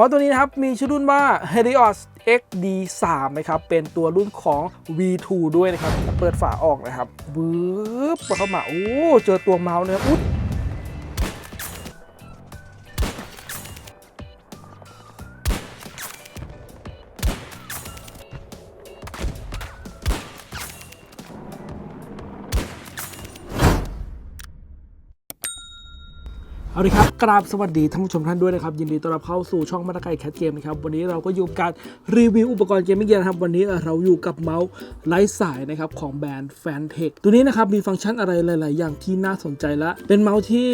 มอตัวนี้นะครับ มีชื่อรุ่นว่า Helios XD3 นะครับ เป็นตัวรุ่นของ V2 ด้วยนะครับ เปิดฝาออกนะครับบึ๊บเปิดเข้ามา โอ้ เจอตัวเมาส์นะครับอุ๊ย กราบสวัสดีท่านผู้ชมท่านด้วยนะครับ ยินดีต้อนรับเข้าสู่ช่องมาตะไคแคทเกมนะครับ วันนี้เราก็อยู่กับการรีวิวอุปกรณ์เกมมิ่งเกียร์นะครับ วันนี้เราอยู่กับเมาส์ไร้สายนะครับของแบรนด์แฟนเทคตัวนี้นะครับมีฟังก์ชันอะไรหลาย ๆ อย่างที่น่าสนใจและ เป็นเมาส์ที่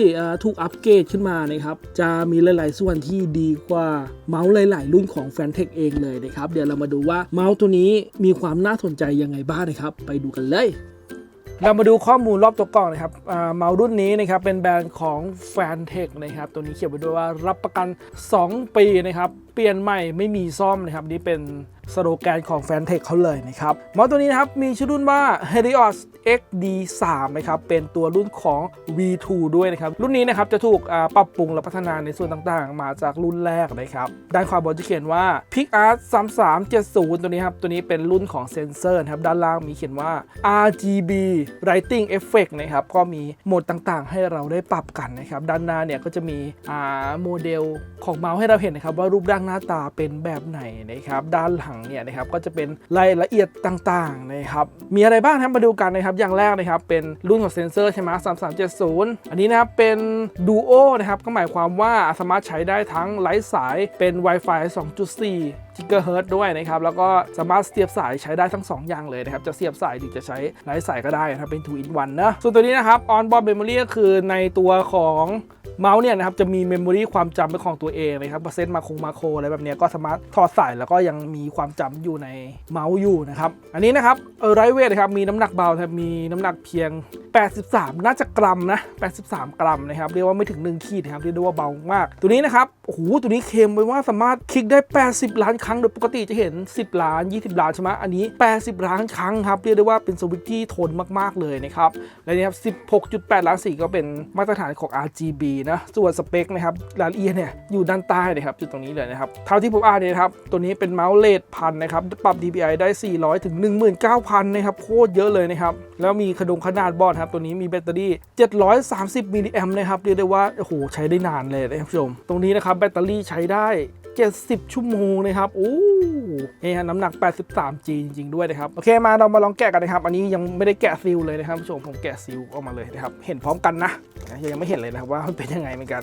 ถูกอัปเกรดขึ้นมานะครับจะมีหลาย ๆ ส่วนที่ดีกว่าเมาส์หลาย ๆ รุ่นของแฟนเทคเองเลยนะครับเดี๋ยวเรามาดูว่าเมาส์ตัวนี้มีความน่าสนใจยังไงบ้างนะครับไปดูกันเลย เรามาดูข้อมูลรอบตัวกล่องนะครับเมาส์รุ่นนี้นะครับเป็นแบรนด์ของแฟนเทคนะครับตัวนี้เขียนไว้ด้วยว่ารับประกัน 2 ปีนะครับ เปลี่ยนใหม่ไม่มีซ่อมนะครับนี่เป็นสโลแกนของ f a n t e c h เขาเลยนะครับเมาส์ตัวนี้นะครับมีชื่อรุ่นว่า Helios XD3 นะครับเป็นตัวรุ่นของ V2 ด้วยนะครับรุ่นนี้นะครับจะถูกปรับปรุงและพัฒนาในส่วนต่างๆ มาจากรุ่นแรกนะครับด้านขวาบนจะเขียนว่า PicArt 3370 ตัวนี้ครับตัวนี้เป็นรุ่นของเซนเซอร์นะครับด้านล่างมีเขียนว่า RGB Lighting Effect นะครับก็มีโหมดต่างๆ ให้เราได้ปรับกันนะครับด้านหน้าเนี่ยก็จะมีอ่าโมเดลของเมาส์ให้เราเห็นนะครับว่ารูปร่างหน้าตาเป็นแบบไหนนะครับด้านหลังเนี่ยนะครับก็จะเป็นรายละเอียดต่างๆนะครับมีอะไรบ้างครับมาดูกันนะครับอย่างแรกนะครับเป็นรุ่นของเซนเซอร์ใช่ไหม3370อันนี้นะครับเป็นดูโอนะครับก็หมายความว่าสามารถใช้ได้ทั้งไร้สายเป็น Wi-Fi 2.4กิกะเฮิร์ตด้วยนะครับ แล้วก็สามารถเสียบสายใช้ได้ทั้ง 2 อย่างเลยนะครับ จะเสียบสายหรือจะใช้ไร้สายก็ได้นะครับเป็น 2 in 1นะส่วนตัวนี้นะครับ on board memory ก็คือในตัวของเมาส์เนี่ยนะครับจะมีเมมโมรีความจำเป็นของตัวเองนะครับเปอร์เซ็นต์มาคงมาโคอะไรแบบเนี้ยก็สามารถถอดสายแล้วก็ยังมีความจำอยู่ในเมาส์อยู่นะครับ อันนี้นะครับเออไรเวทนะครับมีน้ำหนักเบาครับมีน้ำหนักเพียง 83 น่าจะกรัมนะ 83 กรัมนะครับเรียกว่าไม่ถึง 1 ขีดนะครับเรียกได้ว่าเบามาก ตัวนี้นะครับโอ้โหตัวนี้เคลมไว้ว่าสามารถคลิกได้ 80 ล้านครั้งโดยปกติจะเห็น 10 ล้าน 20 ล้านใช่ไหมอันนี้ 80 ล้านครั้งครับเรียกได้ว่าเป็นสวิตช์ที่ทนมากๆเลยนะครับและนี่ครับ 16.8 ล้านสีก็เป็นมาตรฐานของ RGB นะส่วนสเปคนะครับรายละเอียดเนี่ยอยู่ด้านใต้นะครับจุดตรงนี้เลยนะครับเท่าที่ผมอ่านเนี่ยครับตัวนี้เป็นเมาส์เลดพันนะครับปรับ DPI ได้ 400 ถึง 19,000 นะครับโคตรเยอะเลยนะครับแล้วมีขดงขนาดบอดครับตัวนี้มีแบตเตอรี่ 730 มิลลิแอมป์นะครับเรียกได้ว่าโอ้โหใช้ได้นานเลยนะครับผู้ชม ตรงนี้นะครับแบตเตอรี่ใช้ได้ 70 ชั่วโมงนะครับโอ้นี่ฮะน้ำหนัก 83G จริงๆด้วยนะครับ โอเคมาเรามาลองแกะกันนะครับ อันนี้ยังไม่ได้แกะซีลเลยนะครับผู้ชมผมแกะซีลออกมาเลยนะครับ เห็นพร้อมกันนะ ยังไม่เห็นเลยนะครับว่ามันเป็นยังไงเหมือนกัน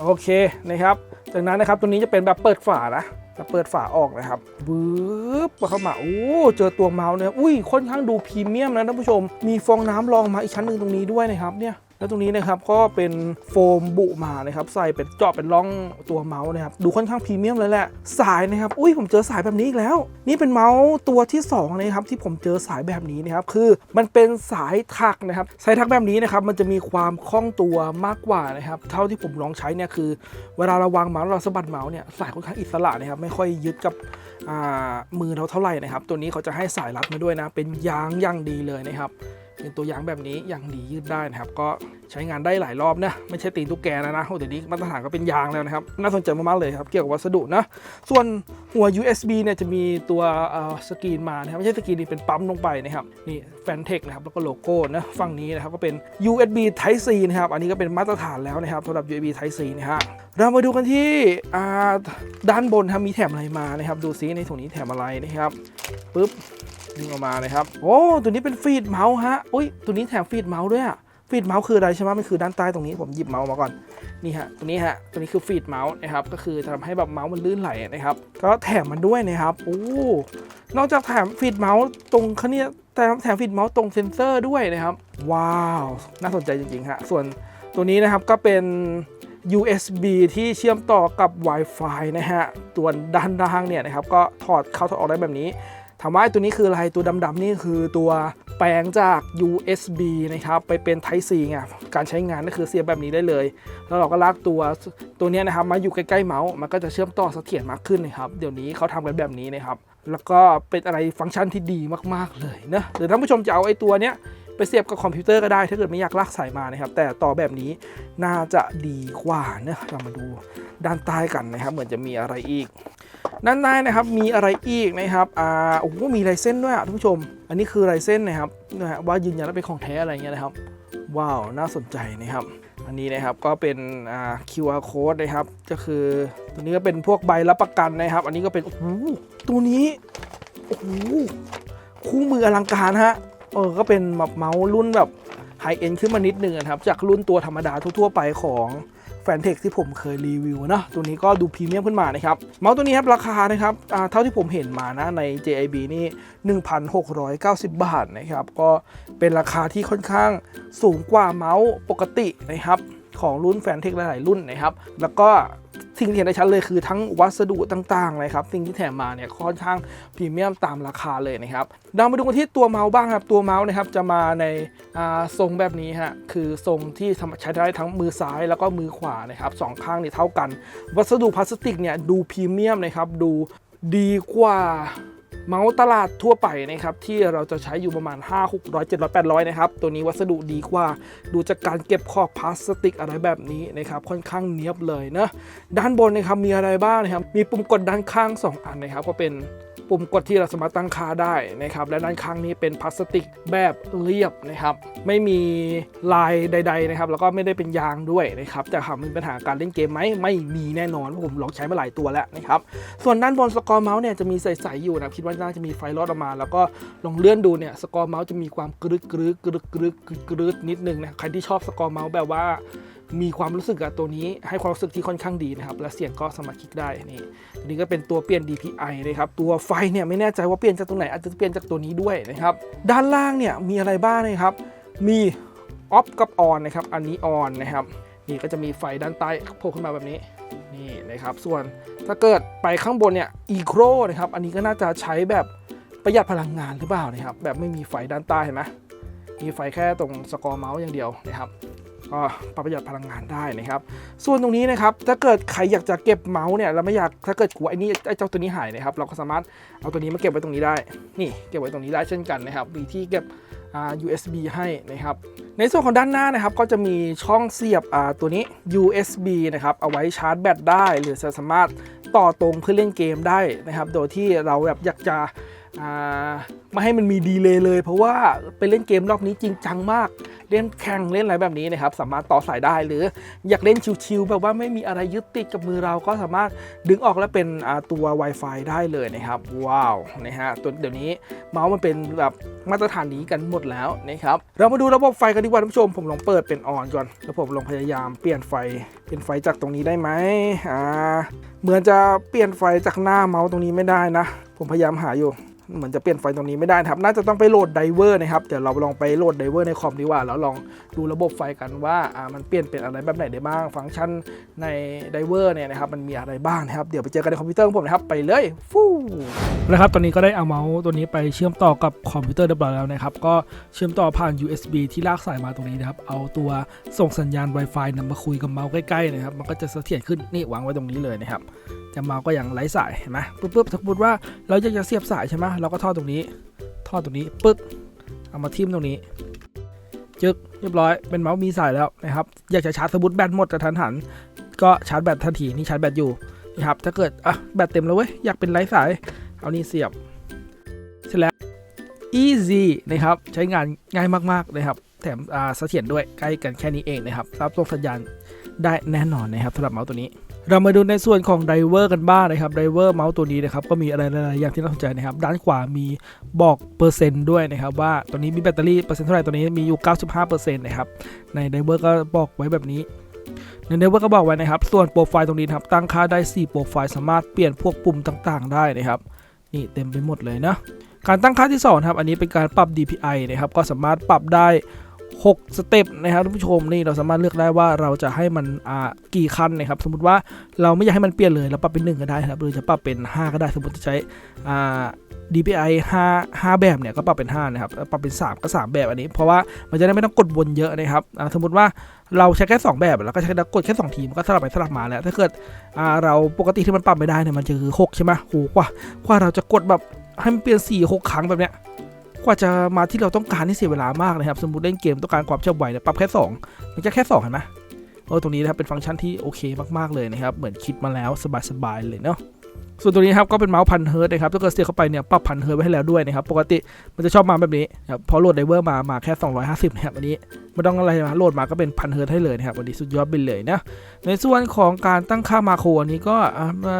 โอเคนะครับ จากนั้นนะครับตัวนี้จะเป็นแบบเปิดฝานะแบบเปิดฝาออกนะครับบึ๊บเข้ามาโอ้เจอตัวเมาส์เนี่ย อุ้ยค่อนข้างดูพรีเมียมนะท่านผู้ชม มีฟองน้ำรองมาอีกชั้นหนึ่งตรงนี้ด้วยนะครับเนี่ย แล้วตรงนี้นะครับก็เป็นโฟมบุมานะครับใส่เป็นเจาะเป็นร่องตัวเมาส์นะครับดูค่อนข้างพรีเมียมเลยแหละสายนะครับอุ้ยผมเจอสายแบบนี้อีกแล้ว นี่เป็นเมาส์ตัวที่สองนะครับที่ผมเจอสายแบบนี้นะครับคือมันเป็นสายถักนะครับสายถักแบบนี้นะครับมันจะมีความคล่องตัวมากกว่านะครับเท่าที่ผมลองใช้เนี่ยคือ เวลาเราวางเมาส์เราสะบัดเมาส์เนี่ยสายค่อนข้างอิสระนะครับไม่ค่อยยึดกับมือเราเท่าไหร่นะครับตัวนี้เขาจะให้สายรัดมาด้วยนะเป็นยางอย่างดีเลยนะครับ เป็นตัวยางแบบนี้อย่างดียืดได้นะครับ ก็ใช้งานได้หลายรอบนะ ไม่ใช่ตีนตุ๊กแกนะนะโอ้เดี๋ยวนี้มาตรฐานก็เป็นยางแล้วนะครับ น่าสนใจมากๆเลยครับ เกี่ยวกับวัสดุนะ ส่วนหัว USB เนี่ยจะมีตัวสกรีนมานะครับ ไม่ใช่สกรีนนี่เป็นปั๊มลงไปนะครับ นี่แฟนเทคนะครับ แล้วก็โลโก้นะ ฝั่งนี้นะครับก็เป็น USB Type C นะครับ อันนี้ก็เป็นมาตรฐานแล้วนะครับสำหรับ USB Type C นะฮะ เรามาดูกันที่ด้านบนครับมีแถมอะไรมานะครับ ดูซิในถุงนี้แถมอะไรนะครับ ปึ๊บ ดึงออกมาเลยครับ โอ้ตัวนี้เป็นฟีดเมาส์ฮะอุ้ยตัวนี้แถมฟีดเมาส์ด้วยอะฟีดเมาส์คืออะไรใช่ไหมมันคือด้านใต้ตรงนี้ผมหยิบเมาส์มาก่อนนี่ฮะตัวนี้ฮะตัวนี้คือฟีดเมาส์นะครับก็คือทำให้แบบเมาส์มันลื่นไหลนะครับก็แถมมันด้วยนะครับโอ้นอกจากแถมฟีดเมาส์ตรงเขาเนี่ยแต่แถมฟีดเมาส์ตรงเซนเซอร์ด้วยนะครับ ว้าว น่าสนใจจริงๆฮะส่วนตัวนี้นะครับก็เป็น USB ที่เชื่อมต่อกับ Wi-Fi นะฮะตัวด้านล่างเนี่ยนะครับก็ถอดเข้าถอดออกได้แบบนี้ ถามว่าไอตัวนี้คืออะไรตัวดำๆนี่คือตัวแปลงจาก USB นะครับ ไปเป็น Type C ไงการใช้งานก็คือเสียบแบบนี้ได้เลย แล้วเราก็ลากตัวตัวนี้นะครับ มาอยู่ใกล้ๆเมาส์มันก็จะเชื่อมต่อเสถียรมากขึ้นนะครับ เดี๋ยวนี้เขาทำกันแบบนี้นะครับ แล้วก็เป็นอะไรฟังก์ชันที่ดีมากๆเลยนะหรือท่านผู้ชมจะเอาไอ้ตัวเนี้ย เสียบกับคอมพิวเตอร์ก็ได้ ถ้าเกิดไม่อยากลากสายมานะครับ แต่ต่อแบบนี้น่าจะดีกว่านะเรามาดูด้านใต้กันนะครับ เหมือนจะมีอะไรอีกด้านในนะครับมีอะไรอีกนะครับอ่าโอ้โหมีลายเส้นด้วยอะท่านผู้ชม อันนี้คือลายเส้นนะครับนะฮะว่ายืนยันว่าเป็นของแท้อะไรเงี้ยนะครับว้าวน่าสนใจนะครับอันนี้นะครับก็เป็นอ่า QR code นะครับ ก็คือตัวนี้ก็เป็นพวกใบรับประกันนะครับ อันนี้ก็เป็นโอ้โหตัวนี้โอ้โหคู่มืออลังการฮะ เออก็เป็นแบบเมาส์รุ่นแบบไฮเอ็นขึ้นมานิดนึงนะครับ จากรุ่นตัวธรรมดาทั่วๆไปของแฟนเทคที่ผมเคยรีวิวนะตัวนี้ก็ดูพรีเมียมขึ้นมานะครับ เมาส์ตัวนี้ครับ ราคานะครับเท่าที่ผมเห็นมานะใน JIB นี่ 1,690 บาทนะครับ ก็เป็นราคาที่ค่อนข้างสูงกว่าเมาส์ปกตินะครับ ของรุ่นแฟนเทคหลาย ๆ รุ่นนะครับ แล้วก็สิ่งที่เห็นได้ชัดเลยคือทั้งวัสดุต่าง ๆ เลยครับ สิ่งที่แถมมาเนี่ยค่อนข้างพรีเมียมตามราคาเลยนะครับเรามาดูกันที่ตัวเมาส์บ้างครับ ตัวเมาส์นะครับจะมาในทรงแบบนี้ฮะ คือทรงที่ใช้ได้ทั้งมือซ้ายแล้วก็มือขวานะครับสองข้างเนี่ยเท่ากัน วัสดุพลาสติกเนี่ยดูพรีเมียมนะครับ ดูดีกว่า เมาส์ตลาดทั่วไปนะครับที่เราจะใช้อยู่ประมาณ 5 600 700 800นะครับตัวนี้วัสดุดีกว่า ดูจากการเก็บขอบพลาสติกอะไรแบบนี้นะครับค่อนข้างเนียบเลยนะด้านบนนะครับมีอะไรบ้างนะครับมีปุ่มกดด้านข้าง 2 อันนะครับก็เป็นปุ่มกดที่เราสามารถตั้งค่าได้นะครับและด้านข้างนี้เป็นพลาสติกแบบเรียบนะครับไม่มีลายใด ๆนะครับ แล้วก็ไม่ได้เป็นยางด้วยนะครับแต่ถามมีปัญหาการเล่นเกมไหมไม่มีแน่นอนเพราะผมลองใช้มาหลายตัวแล้วนะครับส่วนด้านบนสกอร์เมาส์เนี่ยจะมีใสๆอยู่นะคิดว่าน่าจะมีไฟลอดออกมา แล้วก็ลองเลื่อนดูเนี่ยสกอร์เมาส์จะมีความกรึกกรึกกรึกกรึกกรึกกรึกนิดนึงนะใครที่ชอบสกอร์เมาส์แบบว่ามีความรู้สึกกับตัวนี้ให้ความรู้สึกที่ค่อนข้างดีนะครับ และเสียงก็สามารถคลิกได้นี่ตัวนี้ก็เป็นตัวเปลี่ยน DPI นะครับ ตัวไฟเนี่ยไม่แน่ใจว่าเปลี่ยนจากตรงไหนอาจจะเปลี่ยนจากตัวนี้ด้วยนะครับ ด้านล่างเนี่ยมีอะไรบ้างนะครับ มีออฟกับออนนะครับ อันนี้ออนนะครับ นี่ก็จะมีไฟด้านใต้โผล่ขึ้นมาแบบนี้นี่นะครับส่วนถ้าเกิดไปข้างบนเนี่ยอีโครนะครับอันนี้ก็น่าจะใช้แบบประหยัดพลังงานหรือเปล่านะครับแบบไม่มีไฟด้านใต้เห็นไหมมีไฟแค่ตรงสกอร์เมาส์อย่างเดียวนะครับ ก็ประหยัดพลังงานได้นะครับ ส่วนตรงนี้นะครับถ้าเกิดใครอยากจะเก็บเมาส์เนี่ยเราไม่อยากถ้าเกิดกลัวไอ้นี่ไอ้เจ้าตัวนี้หายนะครับ เราก็สามารถเอาตัวนี้มาเก็บไว้ตรงนี้ได้ นี่เก็บไว้ตรงนี้ได้เช่นกันนะครับมีที่เก็บ USB ให้นะครับ ในส่วนของด้านหน้านะครับก็จะมีช่องเสียบตัวนี้ USB นะครับเอาไว้ชาร์จแบตได้ หรือจะสามารถต่อตรงเพื่อเล่นเกมได้นะครับ โดยที่เราแบบอยากจะ ไม่ให้มันมีดีเลย์เลย เพราะว่าไปเล่นเกมรอบนี้จริงจังมาก เล่นแข่งเล่นอะไรแบบนี้นะครับ สามารถต่อสายได้หรืออยากเล่นชิวๆแบบว่าไม่มีอะไรยึดติดกับมือเราก็สามารถดึงออกแล้วเป็นตัว Wi-Fi ได้เลยนะครับ ว้าวนะฮะตัวเดี๋ยวนี้เมาส์มันเป็นแบบมาตรฐานนี้กันหมดแล้วนะครับเรามาดูระบบไฟกันดีกว่าท่านผู้ชม ผมลองเปิดเป็นออนก่อนแล้วผมลองพยายามเปลี่ยนไฟเป็นไฟจากตรงนี้ได้ไหมอ่าเหมือนจะเปลี่ยนไฟจากหน้าเมาส์ตรงนี้ไม่ได้นะ ผมพยายามหาอยู่เหมือนจะเปลี่ยนไฟตรงนี้ไม่ได้ครับ น่าจะต้องไปโหลดไดเวอร์นะครับ เดี๋ยวเราลองไปโหลดไดเวอร์ในคอมดีกว่า แล้วลองดูระบบไฟกันว่ามันเปลี่ยนเป็นอะไรแบบไหนได้บ้าง ฟังก์ชันในไดเวอร์เนี่ยนะครับ มันมีอะไรบ้างนะครับ เดี๋ยวไปเจอกันในคอมพิวเตอร์ของผมนะครับ ไปเลย ฟูนะครับ ตอนนี้ก็ได้เอาเมาส์ตัวนี้ไปเชื่อมต่อกับคอมพิวเตอร์เรียบร้อยแล้วนะครับ ก็เชื่อมต่อผ่าน USB ที่ลากสายมาตรงนี้นะครับ เอาตัวส่งสัญญาณ Wi-Fi นำมาคุยกับเมาส์ใกล้ๆนะครับ มันก็จะเสถียรขึ้น นี่วางไว้ตรงนี้เลยนะครับ จะเมาส์ก็อยังไร้สายเห็นไหมปุ๊บปุ๊บถ้าสมมติว่าเราอยากจะเสียบสายใช่ไหมเราก็ทอดตรงนี้ทอดตรงนี้ปึ๊บเอามาทิ่มตรงนี้จึกเรียบร้อยเป็นเมาส์มีสายแล้วนะครับอยากจะชาร์จสมมติแบตหมดกระทันหัน ก็ชาร์จแบตทันทีนี่ชาร์จแบตอยู่นะครับถ้าเกิดอะแบตเต็มแล้วเว้ยอยากเป็นไร้สาย เอานี่เสียบเสร็จแล้ว easy นะครับใช้งานง่ายมากๆนะครับแถมอ่าเสถียรด้วยใกล้กันแค่นี้เองนะครับรับส่งสัญญาณได้แน่นอนนะครับสำหรับเมาส์ตัวนี้ เรามาดูในส่วนของไดเวอร์กันบ้างนะครับไดเวอร์เมาส์ตัวนี้นะครับก็มีอะไรหลายๆอย่างที่น่าสนใจนะครับ ด้านขวามีบอกเปอร์เซ็นต์ด้วยนะครับ ว่าตัวนี้มีแบตเตอรี่เปอร์เซ็นต์เท่าไหร่ตัวนี้มีอยู่ 95%นะครับในไดเวอร์ก็บอกไว้แบบนี้ในไดเวอร์ก็บอกไว้นะครับ ส่วนโปรไฟล์ตรงนี้นครับตั้งค่าได้ 4 โปรไฟล์สามารถเปลี่ยนพวกปุ่มต่างๆ ได้นะครับ นี่เต็มไปหมดเลยนะการตั้งค่าที่2ครับอันนี้เป็นการปรับ DPI นะครับก็สามารถปรับได้ 6 สเต็ปนะครับท่านผู้ชมนี่เราสามารถเลือกได้ว่าเราจะให้มันอ่ากี่คันนะครับสมมติว่าเราไม่อยากให้มันเปลี่ยนเลยเราปรับเป็น 1 ก็ได้ครับหรือจะปรับเป็น 5 ก็ได้สมมติจะใช้อ่า DPI 5 5 แบบเนี่ยก็ปรับเป็น 5 นะครับ ปรับเป็น 3 ก็ 3 แบบอันนี้ เพราะว่ามันจะได้ไม่ต้องกดวนเยอะนะครับสมมติว่าเราใช้แค่ 2 แบบแล้วก็ใช้กดแค่ 2 ทีมนก็สลับไปสลับมาแล้ว ถ้าเกิดเราปกติที่มันปรับไม่ได้เนี่ยมันจะคือ 6 ใช่ไหมโหกว่ากว่าเราจะกดแบบให้มันเปลี่ยน 4 6 ครั้งแบบเนี้ย กว่าจะมาที่เราต้องการนี่เสียเวลามากนะครับ สมมติเล่นเกมต้องการความเฉียบไวเนี่ยปรับแค่ 2 มันจะแค่2เห็นไหมเออตรงนี้นะครับเป็นฟังก์ชันที่โอเคมากๆเลยนะครับ เหมือนคิดมาแล้วสบายๆเลยเนาะ ส่วนตัวนี้ครับก็เป็นเมาส์พันเฮิร์ตนะครับถ้าเกิดเสียบเข้าไปเนี่ยปรับพันเฮิร์ตไว้ให้แล้วด้วยนะครับปกติมันจะชอบมาแบบนี้นะครับพอโหลดไดเวอร์มามาแค่ 250นะครับอันนี้ไม่ต้องอะไรมาโหลดมาก็เป็นพันเฮิร์ตให้เลยนะครับวันนี้สุดยอดไปเลยนะในส่วนของการตั้งค่ามาโครอันนี้ก็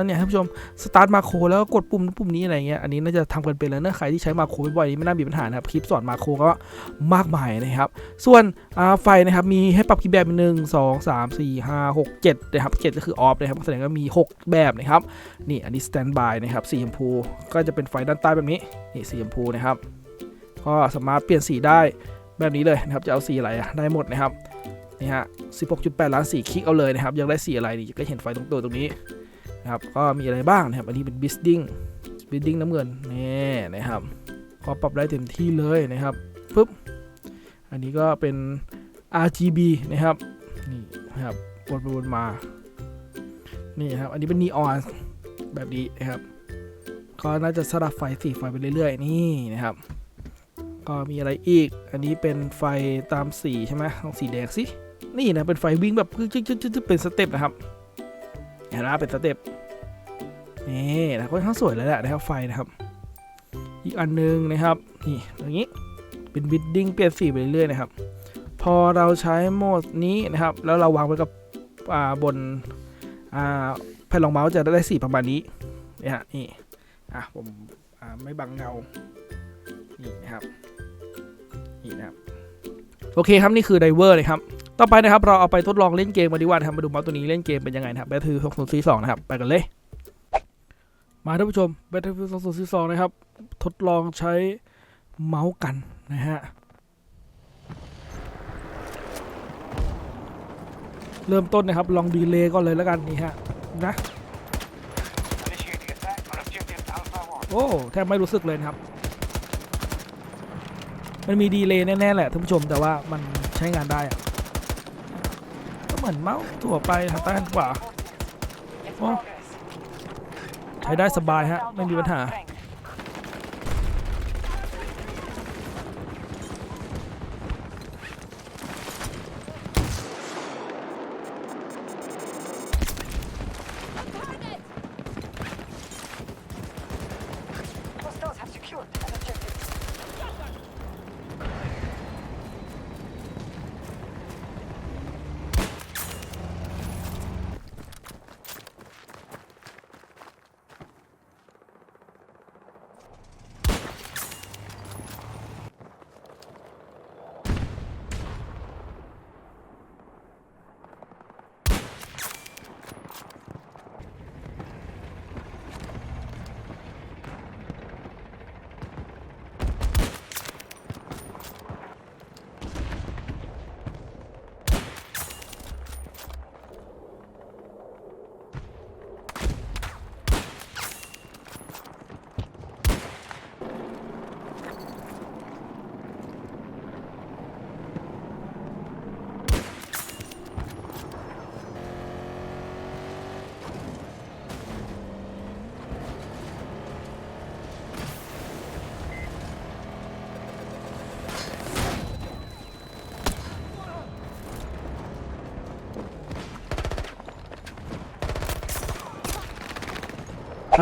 เนี่ยท่านผู้ชมสตาร์ทมาโครแล้วก็กดปุ่มปุ่มนี้อะไรเงี้ยอันนี้น่าจะทำกันเป็นแล้วนะใครที่ใช้มาโครบ่อยๆนี่ไม่น่ามีปัญหานะครับคลิปสอนมาโครก็มากมายนะครับส่วนไฟนะครับมีให้ปรับกี่แบบหนึ่งสองสามสี่ห้าหกเจ็ดนะครับเจ็ดก็คือออฟนะครับแสดงว่ามี 6 แบบนะครับนี่อันนี้สแตนบายนะครับสีชมพู ก็จะเป็นไฟด้านใต้แบบนี้นี่สีชมพูนะครับ ก็สามารถเปลี่ยนสีได้แบบนี้เลยนะครับจะเอาสีอะไรได้หมดนะครับนี่ฮะ 16.8 ล้านสีคลิกเอาเลยนะครับยังได้สีอะไรนี่ก็เห็นไฟตรงตัวตรงนี้นะครับก็มีอะไรบ้างนะครับ อันนี้เป็น bidding bidding น้ำเงินนี่นะครับก็ปรับได้เต็มที่เลยนะครับปุ๊บอันนี้ก็เป็น RGB นะครับนี่นะครับวนไปวนมานี่ครับอันนี้เป็น neon แบบนี้นะครับก็น่าจะสลับไฟสีไฟไปเรื่อยๆ นี่นะครับ ก็มีอะไรอีก อันนี้เป็นไฟตามสีใช่ไหมลองสีแดงสินี่นะเป็นไฟวิ่งแบบจึ๊กจึ๊กจึ๊กเป็นสเต็ปนะครับเห็นไหมเป็นสเต็ปนี่นะค่อนข้างสวยเลยแหละนะครับไฟนะครับ อีกอันนึงนะครับนี่อย่างนี้เป็นบิดดิ้งเปลี่ยนสีไปเรื่อยๆนะครับ พอเราใช้โหมดนี้นะครับ แล้วเราวางไว้กับอ่าบน อ่าแผ่นรองเมาส์จะได้สีประมาณนี้นี่ฮะนี่อะผมไม่บังเงานี่นะครับนี่นะครับโอเคครับนี่คือไดเวอร์เลยครับต่อไปนะครับเราเอาไปทดลองเล่นเกมมาดีกว่านะครับมาดูเมาส์ตัวนี้เล่นเกมเป็นยังไงนะครับ Battlefield 2042นะครับไปกันเลย มาท่านผู้ชม Battlefield 2042 นะครับ ทดลองใช้เมาส์กันนะฮะเริ่มต้นนะครับ ลองดีเลย์ก่อนเลยแล้วกันนี่ฮะ นะ โอ้แทบไม่รู้สึกเลยครับ มันมีดีเลย์แน่ ๆ แหละท่านผู้ชมแต่ว่ามันใช้งานได้อะก็เหมือนเมาส์ถั่วไปทางใต้านขวาใช้ได้สบายฮะ ไม่มีปัญหา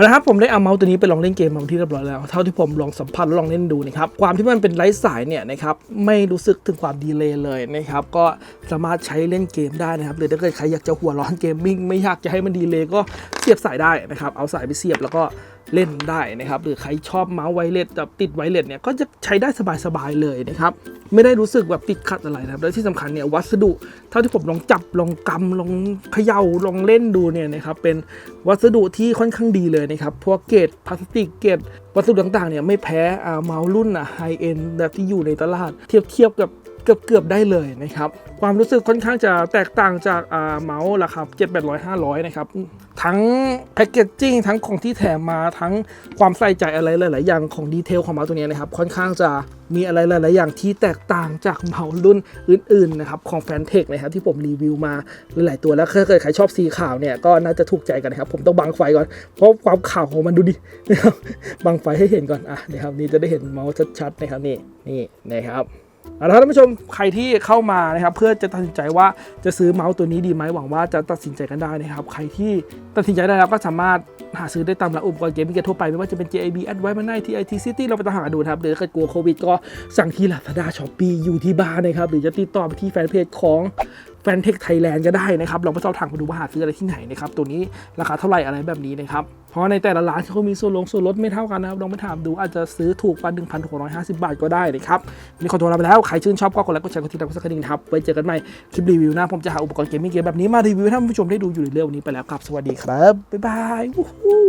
เอาละครับผมได้เอาเมาส์ตัวนี้ไปลองเล่นเกมมาที่เรียบร้อยแล้ว เท่าที่ผมลองสัมผัสและลองเล่นดูนะครับ ความที่มันเป็นไร้สายเนี่ยนะครับ ไม่รู้สึกถึงความดีเลย์เลยนะครับ ก็สามารถใช้เล่นเกมได้นะครับ หรือถ้าเกิดใครอยากจะหัวร้อนเกมมิ่งไม่อยากจะให้มันดีเลย์ก็เสียบสายได้นะครับ เอาสายไปเสียบแล้วก็เล่นได้นะครับ หรือใครชอบเมาส์ไวเลสแบบติดไวเลสเนี่ยก็จะใช้ได้สบายๆเลยนะครับไม่ได้รู้สึกแบบติดขัดอะไรนะครับและที่สำคัญเนี่ยวัสดุเท่าที่ผมลองจับลองกำลองเขย่าลองเล่นดูเนี่ยนะครับเป็นวัสดุที่ค่อนข้างดีเลยนะครับพวกเกรดพลาสติกเกรดวัสดุต่างๆเนี่ยไม่แพ้เมาส์รุ่นอะไฮเอ็นแบบที่อยู่ในตลาดเทียบเทียบกับ กือบเกือบได้เลยนะครับ ความรู้สึกค่อนข้างจะแตกต่างจากเมาส์ราคา7 8 0 0 500 นะครับ ทั้งแพคเกจจิ้งทั้งของที่แถมมาทั้งความใส่ใจอะไรหลาย ๆ อย่างของดีเทลของเมาส์ตัวนี้นะครับ ค่อนข้างจะมีอะไรหลาย ๆ อย่างที่แตกต่างจากเมาส์รุ่นอื่น ๆ นะครับ ของแฟนเทคนะครับที่ผมรีวิวมาหลาย ๆ ตัวแล้วถ้าเกิดใครชอบสีขาวเนี่ยก็น่าจะถูกใจกันนะครับ ผมต้องบังไฟก่อน เพราะความขาวของมันดูดินะครับบังไฟให้เห็นก่อนอะนะครับนี่จะได้เห็นเมาส์ชัด ๆ นะครับนี่นี่นะครับ เอาละครับท่านผู้ชมใครที่เข้ามานะครับเพื่อจะตัดสินใจว่าจะซื้อเมาส์ตัวนี้ดีไหมหวังว่าจะตัดสินใจกันได้นะครับ ใครที่ตัดสินใจได้แล้วก็สามารถหาซื้อได้ตามร้านอุปกรณ์เกมมิ่งทั่วไปไม่ว่าจะเป็น JAB Advice m e n t TIT City เราไปตามหาดูนะครับหรือถ้ากลัวโควิดก็สั่งที่ Lazada Shopee อยู่ที่บ้านนะครับหรือจะติดต่อไปที่แฟนเพจของ แฟนเทคไทยแลนด์ก็ได้นะครับลองไปสอบถามกันดูว่าหาซื้ออะไรที่ไหนนะครับตัวนี้ราคาเท่าไหร่อะไรแบบนี้นะครับเพราะในแต่ละร้านเขามีส่วนลงส่วนลดไม่เท่ากันนะครับลองไปถามดูอาจจะซื้อถูกกว่า1,650 บาทก็ได้นะครับวันนี้ขอตัวลาไปแล้วใครชื่นชอบก็กดไลค์กดแชร์กดติดตามกดซับสไครต์นะครับไว้เจอกันใหม่คลิปรีวิวหนะผมจะหาอุปกรณ์เกมมิ่งเกมแบบนี้มารีวิวให้ท่านผู้ชมได้ดูอยู่เรื่อยๆวันนี้ไปแล้วครับ สวัสดีครับบ๊ายบายวู้ฮู้